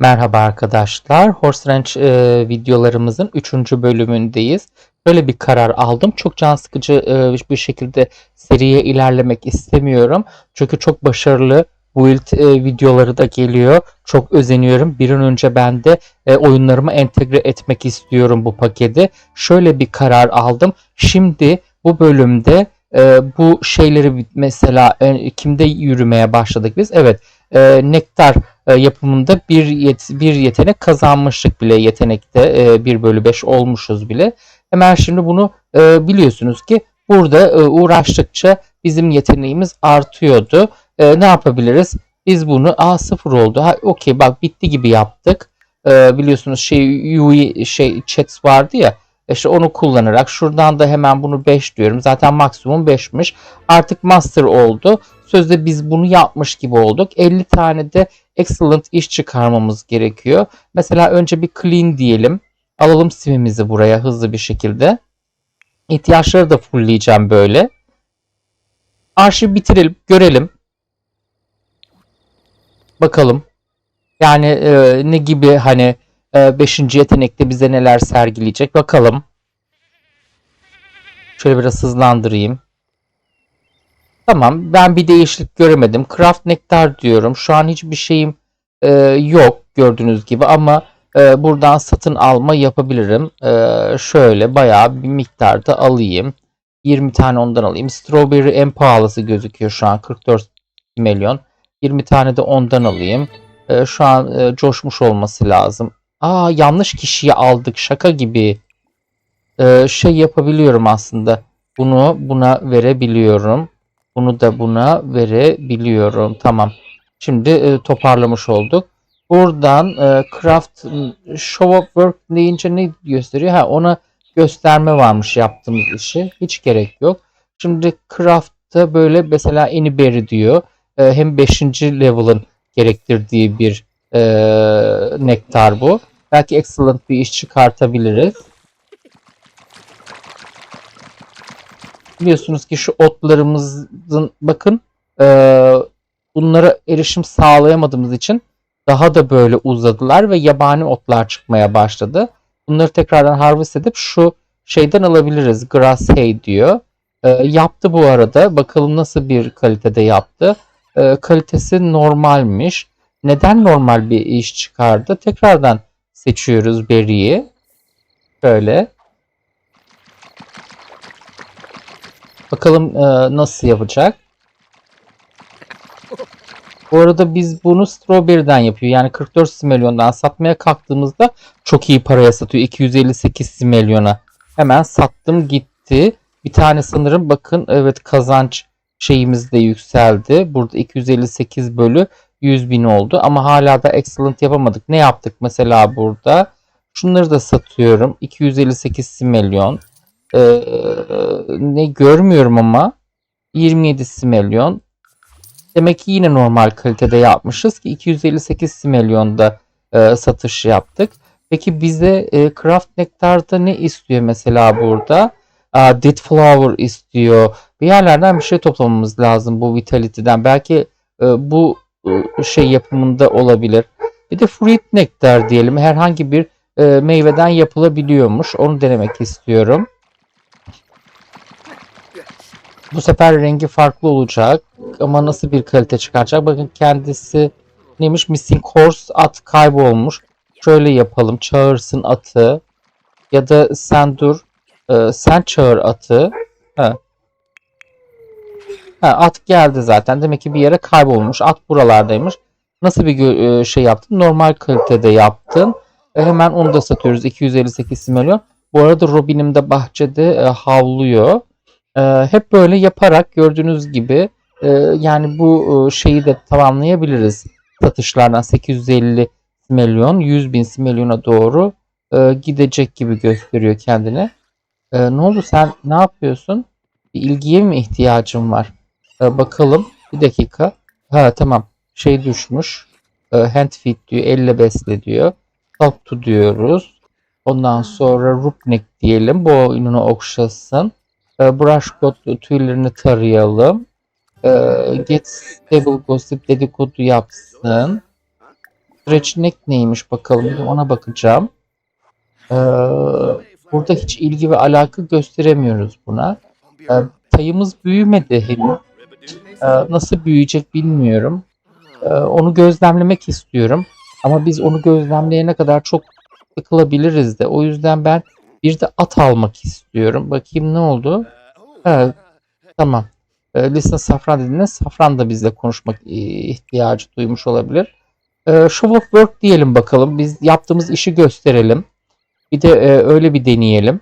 Merhaba arkadaşlar. Horse Ranch e, videolarımızın 3. bölümündeyiz. Böyle bir karar aldım. Çok can sıkıcı e, bir şekilde seriye ilerlemek istemiyorum. Çünkü çok başarılı build e, videoları da geliyor. Çok özeniyorum. Bir an önce ben de e, oyunlarıma entegre etmek istiyorum bu paketi. Şöyle bir karar aldım. Şimdi bu bölümde e, bu şeyleri mesela e, kimde yürümeye başladık biz? Evet. E, Nektar e, yapımında bir, yet bir yetenek kazanmıştık bile. Yetenekte e, 1 bölü 5 olmuşuz bile. Hemen şimdi bunu e, biliyorsunuz ki burada e, uğraştıkça bizim yeteneğimiz artıyordu. E, ne yapabiliriz? Biz bunu a 0 oldu. Ha okey bak bitti gibi yaptık. E, biliyorsunuz şey UI şey chats vardı ya. İşte onu kullanarak şuradan da hemen bunu 5 diyorum. Zaten maksimum 5'miş. Artık master oldu. Sözde biz bunu yapmış gibi olduk. 50 tane de excellent iş çıkarmamız gerekiyor. Mesela önce bir clean diyelim. Alalım simimizi buraya hızlı bir şekilde. İhtiyaçları da fullleyeceğim böyle. Arşiv bitirelim, görelim. Bakalım. Yani e, ne gibi hani 5. yetenekte bize neler sergileyecek bakalım. Şöyle biraz hızlandırayım. Tamam ben bir değişiklik göremedim. Craft Nectar diyorum. Şu an hiçbir şeyim e, yok gördüğünüz gibi ama e, buradan satın alma yapabilirim. E, şöyle bayağı bir miktarda alayım. 20 tane ondan alayım. Strawberry en pahalısı gözüküyor şu an 44 milyon. 20 tane de ondan alayım. E, şu an e, coşmuş olması lazım. Aa yanlış kişiyi aldık şaka gibi. E, şey yapabiliyorum aslında. Bunu buna verebiliyorum. Bunu da buna verebiliyorum. Tamam. Şimdi e, toparlamış olduk. Buradan e, craft show of work deyince ne gösteriyor? Ha ona gösterme varmış yaptığımız işi. Hiç gerek yok. Şimdi craft'ta böyle mesela anyberry diyor. E, hem 5. level'ın gerektirdiği bir e, nektar bu. Belki excellent bir iş çıkartabiliriz. Biliyorsunuz ki şu otlarımızın bakın e, bunlara erişim sağlayamadığımız için daha da böyle uzadılar ve yabani otlar çıkmaya başladı. Bunları tekrardan harvest edip şu şeyden alabiliriz. Grass hay diyor. E, yaptı bu arada. Bakalım nasıl bir kalitede yaptı. E, kalitesi normalmiş. Neden normal bir iş çıkardı? Tekrardan seçiyoruz berry'i. Şöyle. Bakalım e, nasıl yapacak. Bu arada biz bunu strawberry'den yapıyor. Yani 44 similyondan satmaya kalktığımızda çok iyi paraya satıyor. 258 similyona. Hemen sattım gitti. Bir tane sanırım bakın evet kazanç şeyimiz de yükseldi. Burada 258 bölü 100 bin oldu. Ama hala da excellent yapamadık. Ne yaptık mesela burada? Şunları da satıyorum. 258 similyon. Ee, ne görmüyorum ama 27 similyon. Demek ki yine normal kalitede yapmışız ki 258 similyonda e, satış yaptık. Peki bize e, Craft Nectar'da ne istiyor mesela burada? A, Dead Flower istiyor. Bir yerlerden bir şey toplamamız lazım bu Vitality'den. Belki e, bu e, şey yapımında olabilir. Bir de Fruit Nectar diyelim. Herhangi bir e, meyveden yapılabiliyormuş. Onu denemek istiyorum. Bu sefer rengi farklı olacak. Ama nasıl bir kalite çıkaracak? Bakın kendisi neymiş? Missing Horse at kaybolmuş. Şöyle yapalım. Çağırsın atı. Ya da sen dur. E, sen çağır atı. Ha. Ha, at geldi zaten. Demek ki bir yere kaybolmuş. At buralardaymış. Nasıl bir e, şey yaptın? Normal kalitede yaptın. E, hemen onu da satıyoruz. 258 milyon. Bu arada Robin'im de bahçede e, havlıyor. E, hep böyle yaparak gördüğünüz gibi e, yani bu e, şeyi de tamamlayabiliriz. Satışlardan 850 milyon 100 bin milyona doğru e, gidecek gibi gösteriyor kendine. E, ne oldu sen ne yapıyorsun? Bir ilgiye mi ihtiyacın var? Bakalım. Bir dakika. Ha tamam. Şey düşmüş. Hand feed diyor. Elle besle diyor. Talk to diyoruz. Ondan sonra Rupnik diyelim. Bu oyununu okşasın. E, brush code tüylerini tarayalım. E, get stable gossip dedikodu yapsın. Stretch neck neymiş bakalım. Ona bakacağım. Ee, burada hiç ilgi ve alaka gösteremiyoruz buna. Ee, sayımız büyümedi henüz. Ee, nasıl büyüyecek bilmiyorum. Ee, onu gözlemlemek istiyorum. Ama biz onu gözlemleyene kadar çok sıkılabiliriz de. O yüzden ben bir de at almak istiyorum. Bakayım ne oldu? Evet, tamam. E, Lisa Safran dediğinde Safran da bizle konuşmak ihtiyacı duymuş olabilir. E, show of work diyelim bakalım. Biz yaptığımız işi gösterelim. Bir de e, öyle bir deneyelim.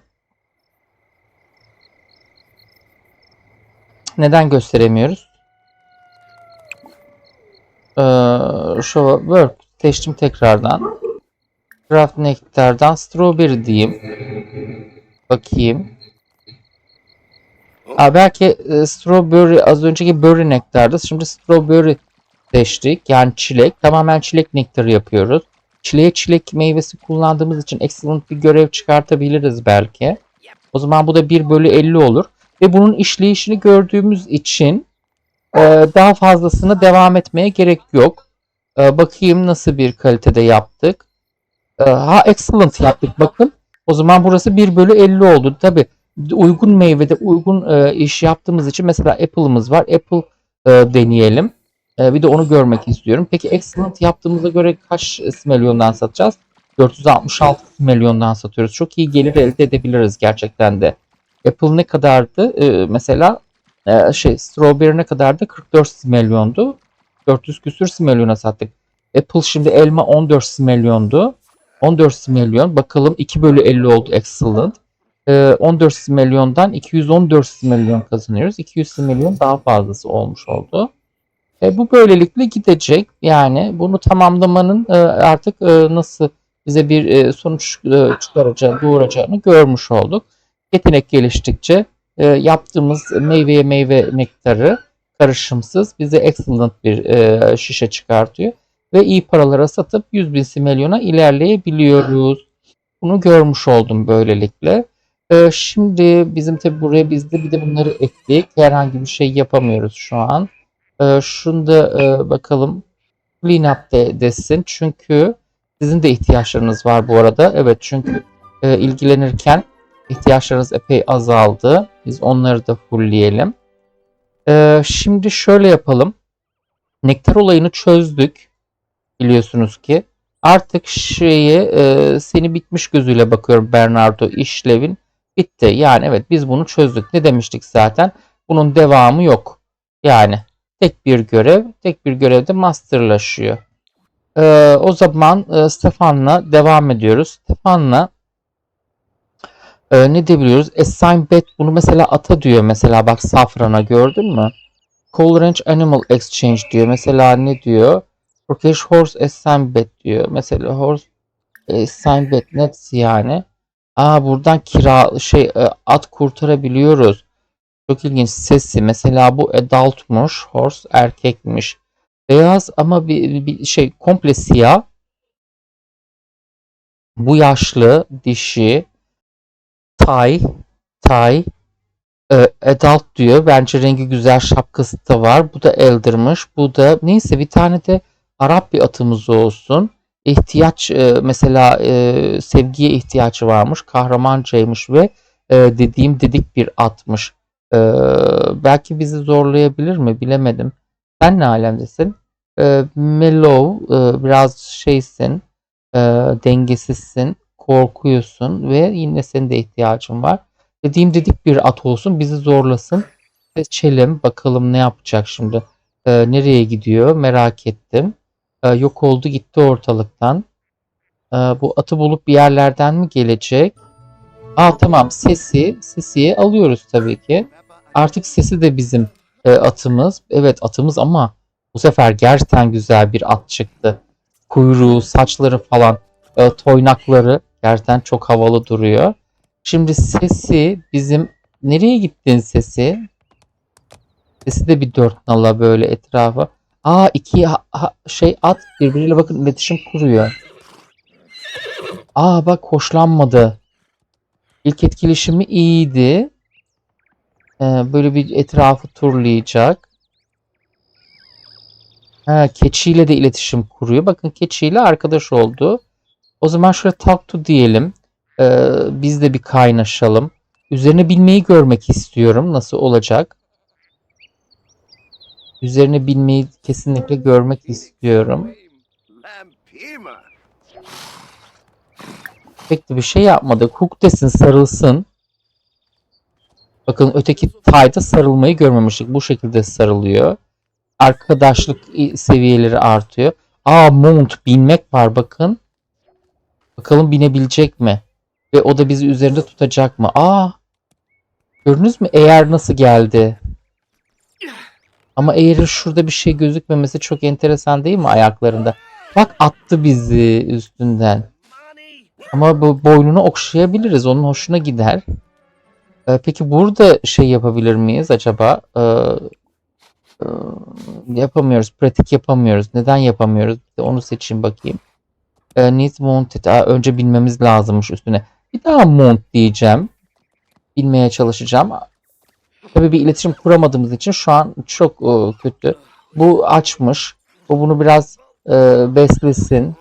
Neden gösteremiyoruz? E, show work seçtim tekrardan. Craft Nectar'dan Strawberry diyeyim. Bakayım. Aa, belki e, strawberry az önceki berry nektardı. Şimdi strawberry seçtik. Yani çilek. Tamamen çilek nektarı yapıyoruz. Çileğe çilek meyvesi kullandığımız için excellent bir görev çıkartabiliriz belki. O zaman bu da 1 bölü 50 olur. Ve bunun işleyişini gördüğümüz için e, daha fazlasına devam etmeye gerek yok. E, bakayım nasıl bir kalitede yaptık. E, ha excellent yaptık bakın. O zaman burası 1 bölü 50 oldu. Tabi uygun meyvede uygun e, iş yaptığımız için mesela Apple'ımız var. Apple e, deneyelim. E, bir de onu görmek istiyorum. Peki Excellent yaptığımıza göre kaç milyondan satacağız? 466 milyondan satıyoruz. Çok iyi gelir elde edebiliriz gerçekten de. Apple ne kadardı? E, mesela e, şey Strawberry ne kadardı? 44 milyondu. 400 küsür milyona sattık. Apple şimdi elma 14 milyondu. 14 milyon. Bakalım 2 bölü 50 oldu Excellent. Ee, 14 milyondan 214 milyon kazanıyoruz. 200 milyon daha fazlası olmuş oldu. E, bu böylelikle gidecek. Yani bunu tamamlamanın e, artık e, nasıl bize bir e, sonuç e, çıkaracağını, doğuracağını görmüş olduk. Yetenek geliştikçe yaptığımız meyveye meyve nektarı karışımsız bize excellent bir şişe çıkartıyor. Ve iyi paralara satıp 100 bin milyona ilerleyebiliyoruz. Bunu görmüş oldum böylelikle. Ee, şimdi bizim tabi buraya biz de bir de bunları ekleyip herhangi bir şey yapamıyoruz şu an. Ee, şunu da e, bakalım clean up de, desin. Çünkü sizin de ihtiyaçlarınız var bu arada. Evet çünkü e, ilgilenirken ihtiyaçlarınız epey azaldı. Biz onları da fullleyelim. Ee, şimdi şöyle yapalım. Nektar olayını çözdük. Biliyorsunuz ki. Artık şeye e, seni bitmiş gözüyle bakıyorum Bernardo işlevin bitti. Yani evet biz bunu çözdük. Ne demiştik zaten? Bunun devamı yok. Yani tek bir görev, tek bir görevde masterlaşıyor. Ee, o zaman e, Stefan'la devam ediyoruz. Stefan'la e, ne diyebiliyoruz? Assign bet bunu mesela ata diyor. Mesela bak Safran'a gördün mü? Call Range Animal Exchange diyor. Mesela ne diyor? Turkish Horse Assign bet diyor. Mesela Horse Assign bet net yani. Aa buradan kira şey e, at kurtarabiliyoruz. Çok ilginç sesi. Mesela bu adultmuş. Horse erkekmiş. Beyaz ama bir, bir şey komple siyah. Bu yaşlı dişi. Tay. Tay. E, adult diyor. Bence rengi güzel şapkası da var. Bu da elder'mış. Bu da neyse bir tane de Arap bir atımız olsun ihtiyaç e, mesela e, sevgiye ihtiyacı varmış. Kahramancaymış ve e, dediğim dedik bir atmış. Belki bizi zorlayabilir mi bilemedim. Sen ne alemdesin? E, mellow biraz şeysin dengesizsin korkuyorsun ve yine senin de ihtiyacın var. Dediğim dedik bir at olsun bizi zorlasın. Seçelim bakalım ne yapacak şimdi. Nereye gidiyor merak ettim. Ee, yok oldu gitti ortalıktan. Ee, bu atı bulup bir yerlerden mi gelecek? Aa tamam sesi sesiye alıyoruz tabii ki. Artık sesi de bizim e, atımız. Evet atımız ama bu sefer gerçekten güzel bir at çıktı. Kuyruğu, saçları falan, e, toynakları gerçekten çok havalı duruyor. Şimdi sesi bizim nereye gittin sesi? Sesi de bir dört nala böyle etrafa. Aa iki ha- şey at birbiriyle bakın iletişim kuruyor. Aa bak hoşlanmadı. İlk etkileşimi iyiydi. Ee, böyle bir etrafı turlayacak. Ha, keçiyle de iletişim kuruyor. Bakın keçiyle arkadaş oldu. O zaman şöyle talk to diyelim. Ee, biz de bir kaynaşalım. Üzerine bilmeyi görmek istiyorum. Nasıl olacak? Üzerine bilmeyi kesinlikle görmek istiyorum. Pek de bir şey yapmadık. Hook desin sarılsın. Bakın öteki tayda sarılmayı görmemiştik. Bu şekilde sarılıyor. Arkadaşlık seviyeleri artıyor. Aa mount binmek var bakın. Bakalım binebilecek mi? Ve o da bizi üzerinde tutacak mı? Aa gördünüz mü? Eğer nasıl geldi? Ama eğerin şurada bir şey gözükmemesi çok enteresan değil mi ayaklarında? Bak attı bizi üstünden. Ama bu boynunu okşayabiliriz. Onun hoşuna gider. Ee, peki burada şey yapabilir miyiz acaba? Ee, e, yapamıyoruz. Pratik yapamıyoruz. Neden yapamıyoruz? Onu seçeyim bakayım. Ee, needs mounted. Aa, önce bilmemiz lazımmış üstüne. Bir daha mount diyeceğim. Bilmeye çalışacağım. Tabii bir iletişim kuramadığımız için şu an çok e, kötü. Bu açmış. Bu bunu biraz e, beslesin.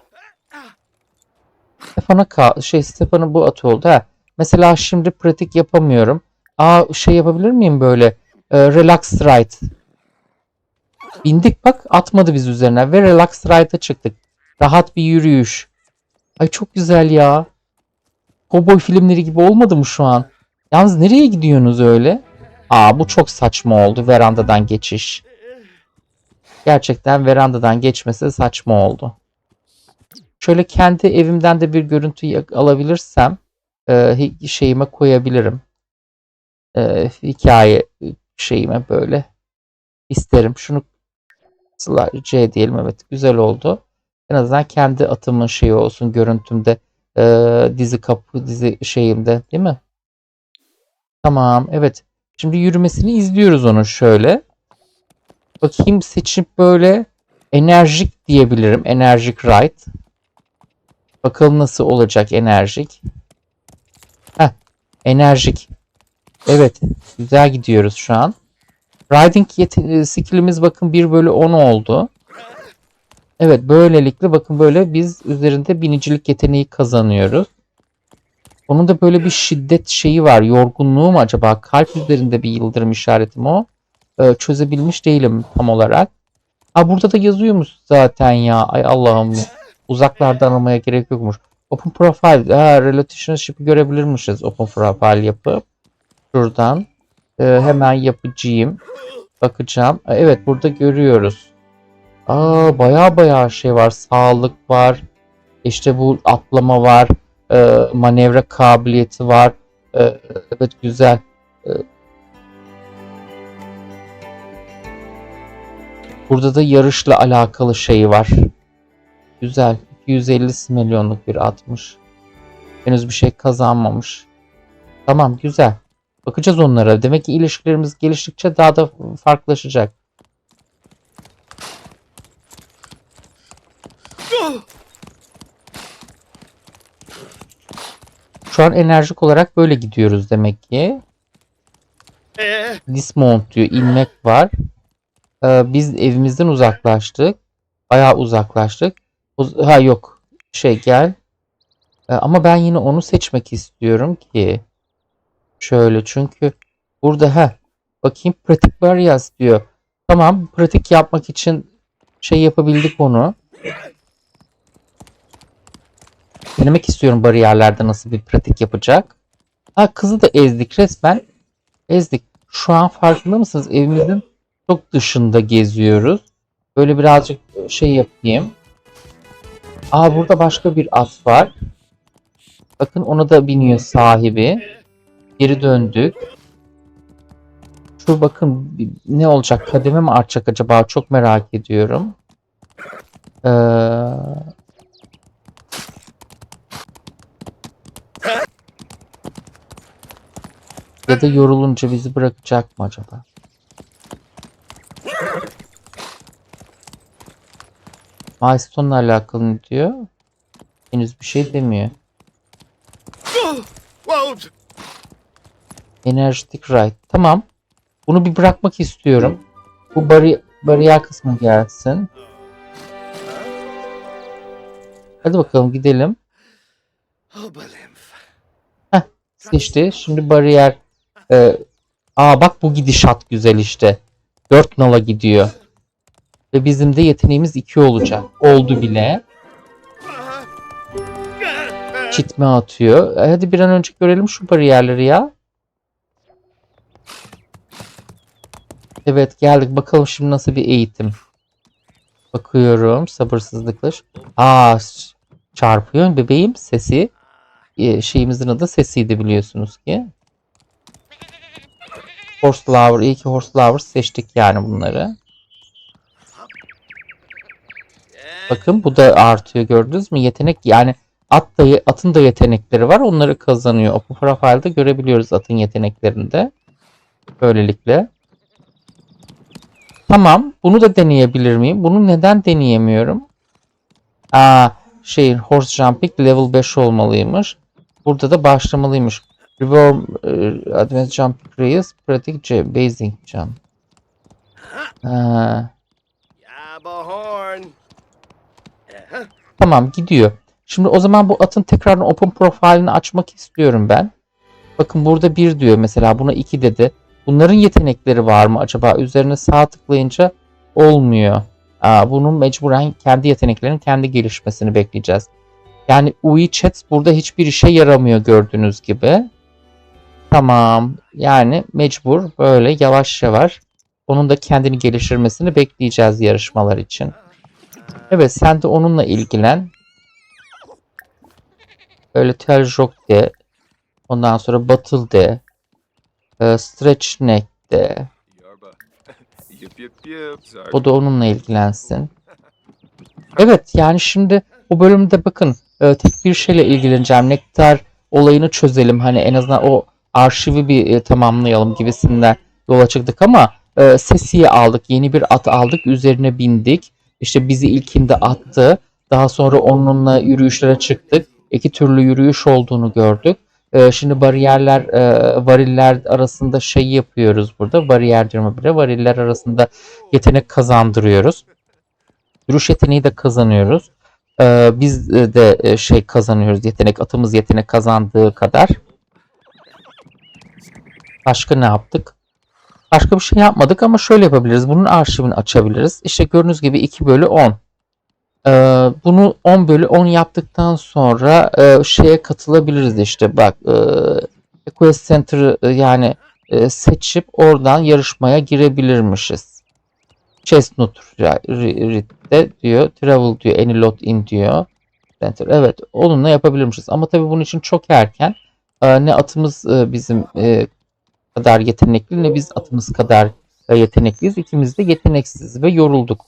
Stefan'a kal şey Stefan'ın bu atı oldu ha. Mesela şimdi pratik yapamıyorum. Aa şey yapabilir miyim böyle? Ee, relax ride. Bindik bak atmadı biz üzerine ve relax ride'a çıktık. Rahat bir yürüyüş. Ay çok güzel ya. Cowboy filmleri gibi olmadı mı şu an? Yalnız nereye gidiyorsunuz öyle? Aa bu çok saçma oldu verandadan geçiş. Gerçekten verandadan geçmesi saçma oldu. Şöyle kendi evimden de bir görüntü alabilirsem e, şeyime koyabilirim. E, hikaye şeyime böyle isterim. Şunu C diyelim evet güzel oldu. En azından kendi atımın şeyi olsun görüntümde e, dizi kapı dizi şeyimde değil mi? Tamam evet. Şimdi yürümesini izliyoruz onu şöyle. Bakayım seçip böyle enerjik diyebilirim. Enerjik ride. Bakalım nasıl olacak enerjik. Heh, enerjik. Evet, güzel gidiyoruz şu an. Riding e, skillimiz bakın 1 bölü 10 oldu. Evet, böylelikle bakın böyle biz üzerinde binicilik yeteneği kazanıyoruz. Onun da böyle bir şiddet şeyi var. Yorgunluğu mu acaba? Kalp üzerinde bir yıldırım işareti mi o? Ee, çözebilmiş değilim tam olarak. Ha burada da yazıyormuş zaten ya. Ay Allah'ım. Uzaklardan aramaya gerek yokmuş. Open Profile. Ha, Relationship'i görebilirmişiz. Open Profile yapıp. Şuradan. Ee, hemen yapacağım. Bakacağım. Aa, Evet burada görüyoruz. Aa baya baya şey var. Sağlık var. İşte bu atlama var. Ee, manevra kabiliyeti var. Ee, evet güzel. Ee, Burada da yarışla alakalı şey var. Güzel. 250 milyonluk bir atmış. Henüz bir şey kazanmamış. Tamam güzel. Bakacağız onlara. Demek ki ilişkilerimiz geliştikçe daha da farklılaşacak. Şu an enerjik olarak böyle gidiyoruz demek ki. Eh. Dismount diyor. inmek var. Ee, biz evimizden uzaklaştık. Bayağı uzaklaştık. Uz- ha yok. Şey gel. Ee, ama ben yine onu seçmek istiyorum ki. Şöyle çünkü burada ha bakayım pratik barriers diyor. Tamam pratik yapmak için şey yapabildik onu. Denemek istiyorum bariyerlerde nasıl bir pratik yapacak. Ha kızı da ezdik resmen. Ezdik. Şu an farkında mısınız? Evimizin çok dışında geziyoruz. Böyle birazcık şey yapayım. Aa burada başka bir at var. Bakın ona da biniyor sahibi. Geri döndük. Şu bakın ne olacak? Kademe mi artacak acaba? Çok merak ediyorum. Ee, ya da yorulunca bizi bırakacak mı acaba? Milestone'la alakalı ne diyor? Henüz bir şey demiyor. Energetic Ride. Tamam. Bunu bir bırakmak istiyorum. Bu bari bariyer kısmı gelsin. Hadi bakalım gidelim. Oberlymph. Seçti. Şimdi bariyer. E, aa bak bu gidişat güzel işte. 4 nala gidiyor. Ve bizim de yeteneğimiz 2 olacak. Oldu bile. Çitme atıyor. E, hadi bir an önce görelim şu bariyerleri ya. Evet geldik. Bakalım şimdi nasıl bir eğitim. Bakıyorum sabırsızlıkla. Aa çarpıyor bebeğim sesi. E, şeyimizin adı sesiydi biliyorsunuz ki. Horse Lover. iyi ki Horse Lover seçtik yani bunları. Bakın bu da artıyor gördünüz mü? Yetenek yani at da, atın da yetenekleri var. Onları kazanıyor. Open Profile'da görebiliyoruz atın yeteneklerini de. Böylelikle. Tamam. Bunu da deneyebilir miyim? Bunu neden deneyemiyorum? Aa, şey Horse Jumping level 5 olmalıymış. Burada da başlamalıymış. Reform e, Advanced Jumping Race Pratic J- Basic Jump. Ha. Tamam gidiyor. Şimdi o zaman bu atın tekrar open profilini açmak istiyorum ben. Bakın burada bir diyor mesela buna iki dedi. Bunların yetenekleri var mı acaba? Üzerine sağ tıklayınca olmuyor. Aa, bunun mecburen kendi yeteneklerinin kendi gelişmesini bekleyeceğiz. Yani UI chat burada hiçbir işe yaramıyor gördüğünüz gibi. Tamam. Yani mecbur böyle yavaş yavaş onun da kendini geliştirmesini bekleyeceğiz yarışmalar için. Evet sen de onunla ilgilen. Böyle Teljok de. Ondan sonra Battle de. e, Stretch Neck de. O da onunla ilgilensin. Evet yani şimdi bu bölümde bakın e, tek bir şeyle ilgileneceğim. Nektar olayını çözelim. Hani en azından o arşivi bir e, tamamlayalım gibisinden yola çıktık ama e, Sesi'yi aldık. Yeni bir at aldık. Üzerine bindik. İşte bizi ilkinde attı. Daha sonra onunla yürüyüşlere çıktık. İki türlü yürüyüş olduğunu gördük. E, şimdi bariyerler, e, variller arasında şey yapıyoruz burada. Bariyer diyorum bile. Variller arasında yetenek kazandırıyoruz. Yürüyüş yeteneği de kazanıyoruz. Ee, biz de e, şey kazanıyoruz yetenek. Atımız yetenek kazandığı kadar. Başka ne yaptık? Başka bir şey yapmadık ama şöyle yapabiliriz. Bunun arşivini açabiliriz. İşte gördüğünüz gibi 2 bölü 10. Ee, bunu 10 bölü 10 yaptıktan sonra e, şeye katılabiliriz işte bak e, Quest Center'ı e, yani e, seçip oradan yarışmaya girebilirmişiz. Chestnut Rit'te diyor. Travel diyor. Any lot in diyor. Center. Evet. Onunla yapabilirmişiz. Ama tabii bunun için çok erken. Ee, ne atımız e, bizim e, kadar yetenekli ne biz atımız kadar yetenekliyiz. İkimiz de yeteneksiz ve yorulduk.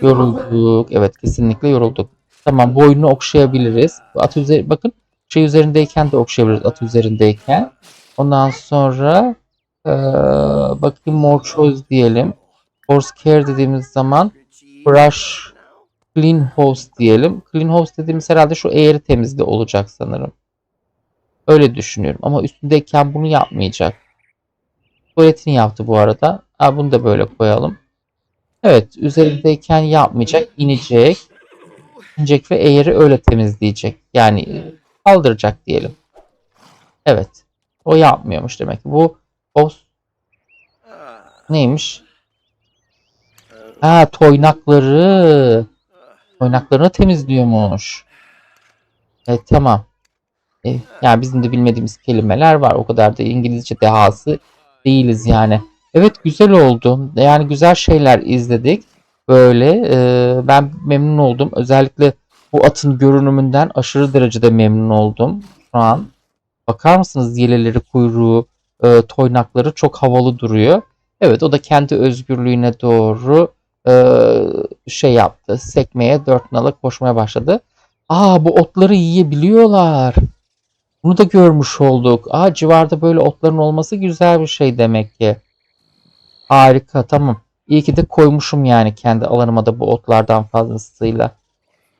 Yorulduk. Evet kesinlikle yorulduk. Tamam boynunu okşayabiliriz. At üzeri bakın şey üzerindeyken de okşayabiliriz at üzerindeyken. Ondan sonra e, bakayım more choice diyelim. Horse care dediğimiz zaman brush clean house diyelim. Clean house dediğimiz herhalde şu eğri temizli olacak sanırım. Öyle düşünüyorum ama üstündeyken bunu yapmayacak. Tuvaletini yaptı bu arada. Ha, bunu da böyle koyalım. Evet üzerindeyken yapmayacak. inecek. inecek ve eğri öyle temizleyecek. Yani kaldıracak diyelim. Evet. O yapmıyormuş demek ki. Bu house neymiş? Ha toynakları. Toynaklarını temizliyormuş. Evet tamam. E, yani bizim de bilmediğimiz kelimeler var. O kadar da İngilizce dehası değiliz yani. Evet güzel oldu. Yani güzel şeyler izledik. Böyle e, ben memnun oldum. Özellikle bu atın görünümünden aşırı derecede memnun oldum şu an. Bakar mısınız yeleleri, kuyruğu, e, toynakları çok havalı duruyor. Evet o da kendi özgürlüğüne doğru e, şey yaptı. Sekmeye dört nala koşmaya başladı. Aa bu otları yiyebiliyorlar. Bunu da görmüş olduk. Aa civarda böyle otların olması güzel bir şey demek ki. Harika tamam. İyi ki de koymuşum yani kendi alanıma da bu otlardan fazlasıyla.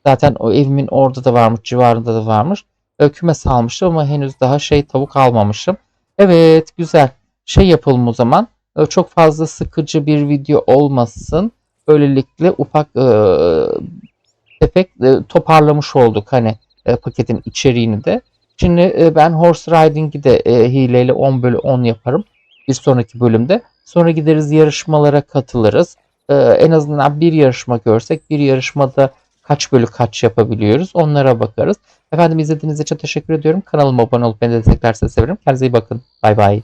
Zaten o evimin orada da varmış, civarında da varmış. E, kümes almıştım ama henüz daha şey tavuk almamışım. Evet güzel. Şey yapalım o zaman. E, çok fazla sıkıcı bir video olmasın. Böylelikle ufak e, tefek e, toparlamış olduk hani e, paketin içeriğini de. Şimdi e, ben horse riding'i de e, hileyle 10 bölü 10 yaparım bir sonraki bölümde. Sonra gideriz yarışmalara katılırız. E, en azından bir yarışma görsek bir yarışmada kaç bölü kaç yapabiliyoruz onlara bakarız. Efendim izlediğiniz için teşekkür ediyorum. Kanalıma abone olup beni desteklerseniz sevinirim. Kendinize iyi bakın. Bay bay.